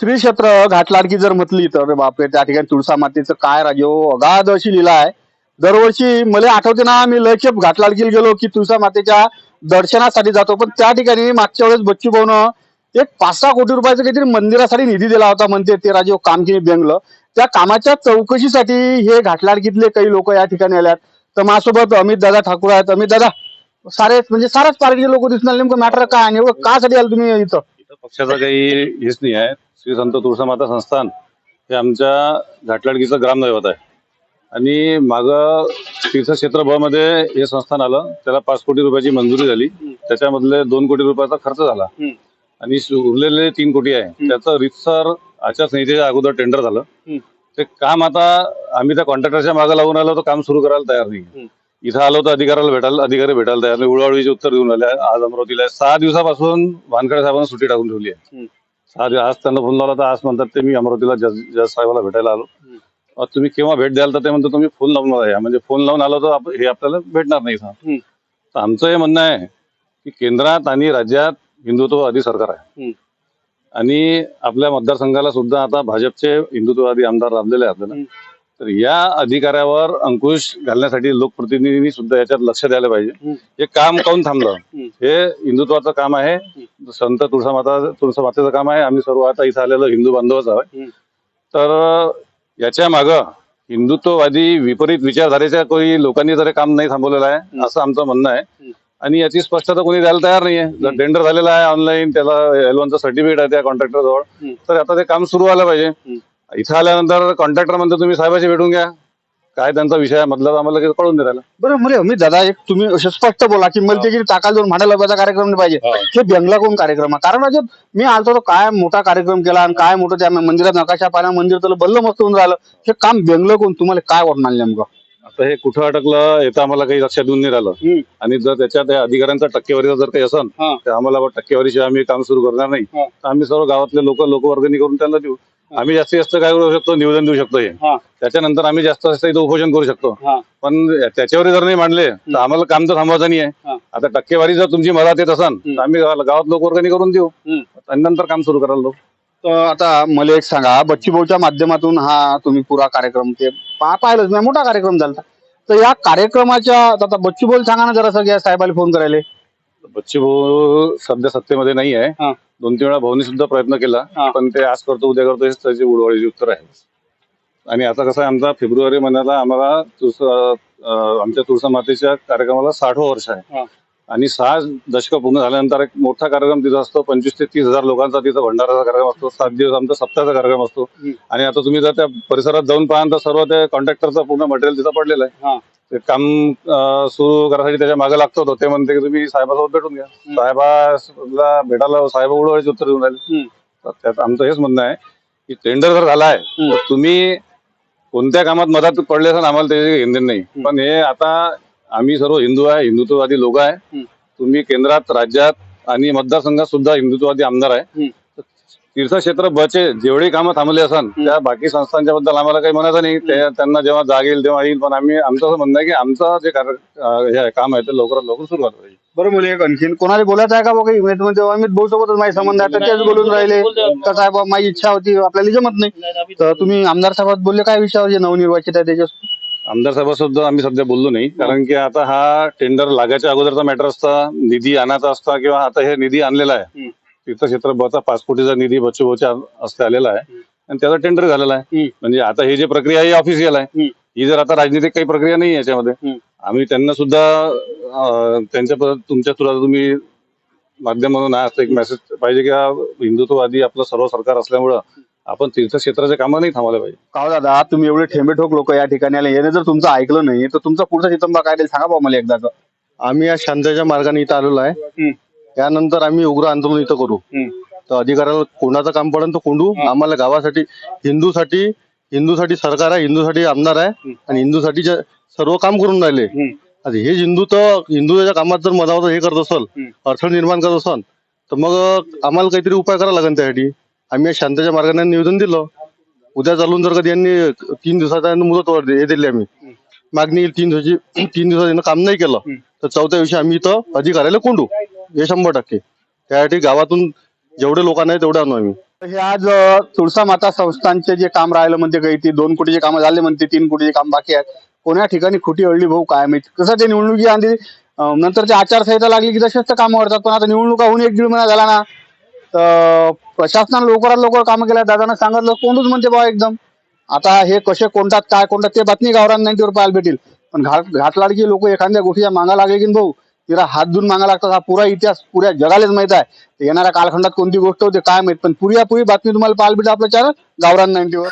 श्री क्षेत्र घाटलाडकी जर म्हटली तर बापरे त्या ठिकाणी तुळसा मातेचं काय राजे अगाध अशी लिला आहे. दरवर्षी मला आठवते ना मी लयखेप घाटलाडकीला गेलो की तुळसा मातेच्या दर्शनासाठी जातो. पण त्या ठिकाणी मागच्या वेळेस बच्चू भाऊनं एक पाच सहा कोटी रुपयाचं काहीतरी मंदिरासाठी निधी दिला होता म्हणते ते राजे काम की बेंगलं. त्या कामाच्या चौकशीसाठी हे घाटलाडकीतले काही लोक या ठिकाणी आल्यात. तर माझ्यासोबत अमित दादा ठाकूर आहेत. अमित दादा सारे म्हणजे सारेच पार्टीचे लोक दिसणार नेमकं मॅटर काय आणि एवढं का साठी आलं तुम्ही इथं? पक्षाचं काही हेच नाही आहे. श्री संत तुळसामाता संस्थान हे आमच्या घाटलाडकीचं ग्रामदैवत आहे. आणि माग तीर्थक्षेत्र ब मध्ये हे संस्थान आलं. त्याला पाच कोटी रुपयाची मंजुरी झाली. त्याच्यामधले दोन कोटी रुपयाचा खर्च झाला. आणि उरलेले तीन कोटी आहे. त्याचं रितसर आचारसंहितेच्या अगोदर टेंडर झालं. ते काम आता आम्ही त्या कॉन्ट्रॅक्टरच्या मागे लावून आलो तर काम सुरू करायला तयार नाही इथं आलो तर अधिकाऱ्याला भेटायला अधिकारी भेटायला तयार नाही उळवाळीचे उत्तर देऊन आले आज अमरावतीला आहे. सहा दिवसापासून वानखडे साहेबांना सुट्टी टाकून ठेवली आहे हम्म. सहा दिवस आज त्यांना फोन लावला तर आज म्हणतात ते मी अमरावतीला जज जज साहेबाला भेटायला आलो तुम्ही केव्हा भेट द्याल तर ते म्हणतो तुम्ही फोन लावून या म्हणजे फोन लावून आलो तर आप- हे आपल्याला भेटणार नाही इथं. हम्म. तर आमचं हे म्हणणं आहे की केंद्रात आणि राज्यात हिंदुत्ववादी सरकार आहे. आणि आपल्या मतदारसंघाला सुद्धा आता भाजपचे हिंदुत्ववादी आमदार लाभलेले आहेत आपल्याला. तर या अधिकाऱ्यावर अंकुश घालण्यासाठी लोकप्रतिनिधींनी सुद्धा याच्यात लक्ष द्यायला पाहिजे. हे काम काऊन थांबलं. हे हिंदुत्वाचं काम आहे. संत तुळसामाता तुळसामातेचं काम आहे. आम्ही सर्व आता इथं आलेलो हिंदू बांधवच हम्म. तर याच्या माग हिंदुत्ववादी विपरीत विचारधारेच्या काही लोकांनी जर काम नाही थांबवलेलं आहे असं आमचं म्हणणं आहे. आणि याची स्पष्टता कोणी द्यायला तयार नाहीये. जर टेंडर झालेलं आहे ऑनलाईन त्याला एल चं सर्टिफिकेट आहे त्या कॉन्ट्रॅक्टर जवळ. तर आता ते काम सुरू व्हायला पाहिजे. इथं आल्यानंतर कॉन्ट्रॅक्टर म्हणतो तुम्ही साहेबाशी भेटून घ्या. काय त्यांचा विषय आहे? मतलब आम्हाला कळून दे त्याला बरं म्हणजे अमित दादा एक तुम्ही असे स्पष्ट बोला की मला त्याची टाकाल जाऊन भांडायला लावायचा कार्यक्रम नाही पाहिजे. हा. हे बेंगला कोण कार्यक्रम आहे? कारण राजे मी आलतो तो काय मोठा कार्यक्रम केला आणि काय मोठं त्या मंदिरात नकाशा पाहिला मंदिर त्याला बल्ल मस्त होऊन राहिलं. हे काम बेंगलं कोण? तुम्हाला काय आलं नेमकं? आता हे कुठं अटकलं येतं आम्हाला काही लक्षात येऊन नाही राहिलं. आणि जर त्याच्या त्या अधिकाऱ्यांचा टक्केवारीचा जर काही असेल हा. तर आम्हाला टक्केवारीशिवाय आम्ही काम सुरू करणार नाही. हा. तर आम्ही सर्व गावातले लोक लोकवर्गणी करून त्यांना देऊ. आम्ही जास्तीत जास्त काय करू शकतो निवेदन देऊ शकतो हे. त्याच्यानंतर आम्ही जास्त जास्त इथं उपोषण करू शकतो. पण त्याच्यावर जर नाही मांडले तर आम्हाला काम तर थांबवायचं नाही. आहे आता टक्केवारी जर तुमची मदत येत असेल तर आम्ही गावात लोकवर्गणी करून देऊ. आणि नंतर काम सुरू करायला लावू. तर आता मला एक सांगा बच्ची भाऊच्या माध्यमातून हा तुम्ही पुरा कार्यक्रम ते पाहिलंच नाही मोठा कार्यक्रम झाला तर या कार्यक्रमाच्या आता बच्चू भाऊ सांगा ना जरा सगळ्या साहेबाला फोन करायला बच्चे भाऊ सध्या सत्तेमध्ये नाही हा. आहे दोन तीन वेळा भाऊनी सुद्धा प्रयत्न केला. पण ते आज करतो उद्या करतो हेच त्याची उडवाळीची उत्तर आहे आणि आता कसं आहे आमचा फेब्रुवारी महिन्याला आम्हाला तुळसा आमच्या तुळसा मातेच्या कार्यक्रमाला साठवं वर्ष. आहे आणि सहा दशक पूर्ण झाल्यानंतर एक मोठा कार्यक्रम तिथं असतो पंचवीस ते तीस हजार लोकांचा तिथं भंडाराचा कार्यक्रम असतो सात दिवस आमचा सप्ताहाचा कार्यक्रम असतो. आणि आता तुम्ही जर त्या परिसरात जाऊन पाहाल तर सर्व ते कॉन्ट्रॅक्टरचं पूर्ण मटेरियल तिथं पडलेलं आहे. ते काम सुरू करायसाठी त्याच्यामागे लागतो तो ते म्हणते की तुम्ही साहेबासोबत भेटून घ्या साहेबाला भेटायला साहेब उडवायचे उत्तर देऊन राहिले. तर त्यात आमचं हेच म्हणणं आहे की टेंडर जर झाला आहे. तर तुम्ही कोणत्या कामात मदत पडले असेल आम्हाला त्याचे घेणं नाही पण हे आता आम्ही सर्व हिंदू आहे हिंदुत्ववादी लोक आहे. तुम्ही केंद्रात राज्यात आणि मतदारसंघात सुद्धा हिंदुत्ववादी आमदार आहे. तीर्थक्षेत्र बचे जेवढी कामं थांबले असन त्या बाकी संस्थांच्या बद्दल आम्हाला काही म्हणायचं नाही. ते त्यांना जेव्हा जाग येईल तेव्हा येईल पण आम्ही आमचं असं म्हणणं आहे की आमचं जे कार्य अं, हे आहे, काम आहे ते लवकरात लवकर सुरू व्हायला पाहिजे. बरं मुली एक आणखीन कोणाला बोलायचं आहे का बघा इव्हेंटमध्ये? अमित भाऊ सोबतच माझे संबंध आहे तर तेच बोलून राहिले. तर साहेब माझी इच्छा होती आपल्याला जमत नाही. तर तुम्ही आमदार साहेबात बोलले काय विषयावर जे नवनिर्वाचित आहे त्याच्या आमदार साहेबांसुद्धा आम्ही सध्या बोललो नाही. कारण की आता हा टेंडर लागायच्या अगोदरचा मॅटर असता निधी आणायचा असता किंवा आता हे निधी आणलेला आहे. तीर्थक्षेत्र बचा पाच कोटीचा निधी बच्चू भाऊच्या हस्ते आलेला आहे आणि त्याचा टेंडर झालेला आहे. म्हणजे आता ही जी प्रक्रिया आहे ऑफिशियल आहे. ही जर आता राजनीतिक काही प्रक्रिया नाही आहे याच्यामध्ये. आम्ही त्यांना सुद्धा त्यांच्या तुमच्या तुला तुम्ही माध्यम म्हणून आज एक मेसेज पाहिजे की हा हिंदुत्ववादी आपलं सर्व सरकार असल्यामुळं आपण तीर्थक्षेत्राचे कामं नाही थांबवले पाहिजे का दादा तुम्ही एवढे ठेंबे ठोक लोक या ठिकाणी आले याने जर तुमचं ऐकलं नाही तर तुमचा पुढचा चितंबा काय सांगा भाऊ मला एकदा आम्ही या शांतीच्या मार्गाने इथं आलेलो आहे. त्यानंतर आम्ही उग्र आंदोलन इथं करू. तर अधिकाऱ्याला कोणाचं काम पडेल तर कोंडू. आम्हाला गावासाठी हिंदूसाठी हिंदूसाठी सरकार आहे हिंदूसाठी आमदार आहे आणि हिंदूसाठी जे सर्व काम करून राहिले. आता हे हिंदू तर हिंदूच्या कामात जर मधावर हे करत असेल. अडचण निर्माण करत असेल तर मग आम्हाला काहीतरी उपाय करावा लागेल त्यासाठी. आम्ही या शांतीच्या मार्गाने निवेदन दिलं. उद्या चालून जर कधी यांनी तीन दिवसाचा मुदत हे दिली आम्ही. मागणी तीन दिवसाची तीन दिवसात काम नाही केलं तर चौथ्या दिवशी आम्ही इथं अधिकाऱ्याला कोंडू. हे शंभर टक्के. त्यासाठी गावातून जेवढे लोकांना आहे तेवढे आणू आम्ही. हे आज तुळसा माता संस्थानचे जे काम राहिलं म्हणते काही ती दोन कोटीचे काम झाले म्हणते तीन कोटीचे काम बाकी आहेत. कोण्या ठिकाणी खोटी अडली भाऊ काय माहिती कसं ते निवडणुकी आणली नंतर ते आचारसंहिता लागली की तसेच तर कामं वाढतात पण आता निवडणुका होऊन एक दीड महिना झाला ना. तर प्रशासनानं लवकरात लवकर कामं केल्या दादानं सांगितलं कोणच म्हणते बा एकदम. आता हे कसे कोणतात काय कोणतात ते बातमी गावरान नाईन्टीवर पाहायला भेटेल. पण घाट घाटलाडकी लोक एखाद्या गोष्टीच्या मागा लागले की भाऊ तिला हात धुवून मागा लागतात हा पुरा इतिहास पुऱ्या जगालाच माहीत आहे. येणाऱ्या कालखंडात कोणती गोष्ट होते काय माहीत? पण पुऱ्या पुरी बातमी तुम्हाला पाहायला भेटेल आपल्या चॅनल गावरान नाईन्टीवर.